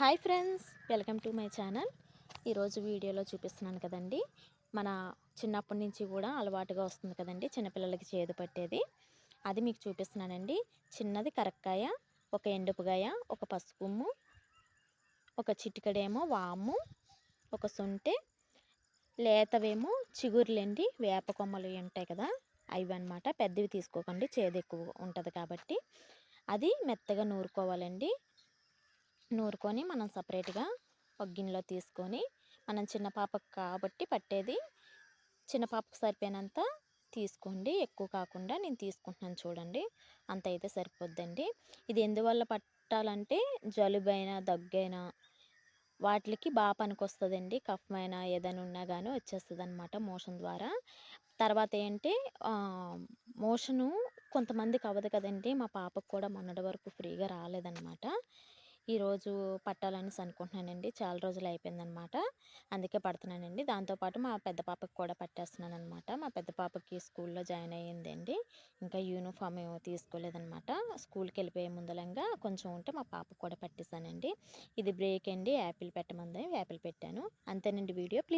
Hi friends welcome to my channel. ఈరోజు వీడియోలో చూపిస్తున్నాను కదండి. మన చిన్నప్పటి నుంచి కూడా అలవాటుగా వస్తుంది కదండి చిన్నపిల్లలకి చేదు పట్టేది. అది మీకు చూపిస్తున్నానండి. చిన్నది కరక్కాయ ఒక ఎండుపుగాయ ఒక పసుపుమ్ము ఒక చిటికడేమో వాము ఒక సొంటె లేతవేమో చిగురులండి వేప కొమ్మలు ఉంటాయి కదా అవి అనమాట పెద్దవి తీసుకోకండి చేదు ఎక్కువ ఉంటుంది కాబట్టి. అది మెత్తగా నూరుకోవాలండి. నూరుకొని మనం సపరేట్గా ఒక గిన్నెలో తీసుకొని మనం చిన్న పాపకు కాబట్టి పట్టేది చిన్న పాపకు సరిపోయినంత తీసుకోండి. ఎక్కువ కాకుండా నేను తీసుకుంటున్నాను చూడండి. అంత అయితే సరిపోద్దండి. ఇది ఎందువల్ల పట్టాలంటే జలుబైనా దగ్గైనా వాటికి బాగా పనికొస్తుందండి. కఫమైన ఏదైనా ఉన్నా కానీ వచ్చేస్తుంది అనమాట మోషన్ ద్వారా. తర్వాత ఏంటి మోషను కొంతమందికి అవ్వదు కదండి. మా పాపకు కూడా మొన్నటి వరకు ఫ్రీగా రాలేదన్నమాట. ఈరోజు పట్టాలనేసి అనుకుంటున్నానండి. చాలా రోజులు అయిపోయిందనమాట. అందుకే పడుతున్నానండి. దాంతోపాటు మా పెద్ద పాపకి కూడా పట్టేస్తున్నాను అనమాట మా పెద్ద పాపకి స్కూల్లో జాయిన్ అయ్యిందండి. ఇంకా యూనిఫామ్ ఏమో తీసుకోలేదనమాట. స్కూల్కి వెళ్ళిపోయే ముందలంగా కొంచెం ఉంటే మా పాపకు కూడా పట్టేశానండి. ఇది బ్రేక్ అండి. యాపిల్ పెట్టమంది. యాపిల్ పెట్టాను. అంతేనండి వీడియో. ప్లీజ్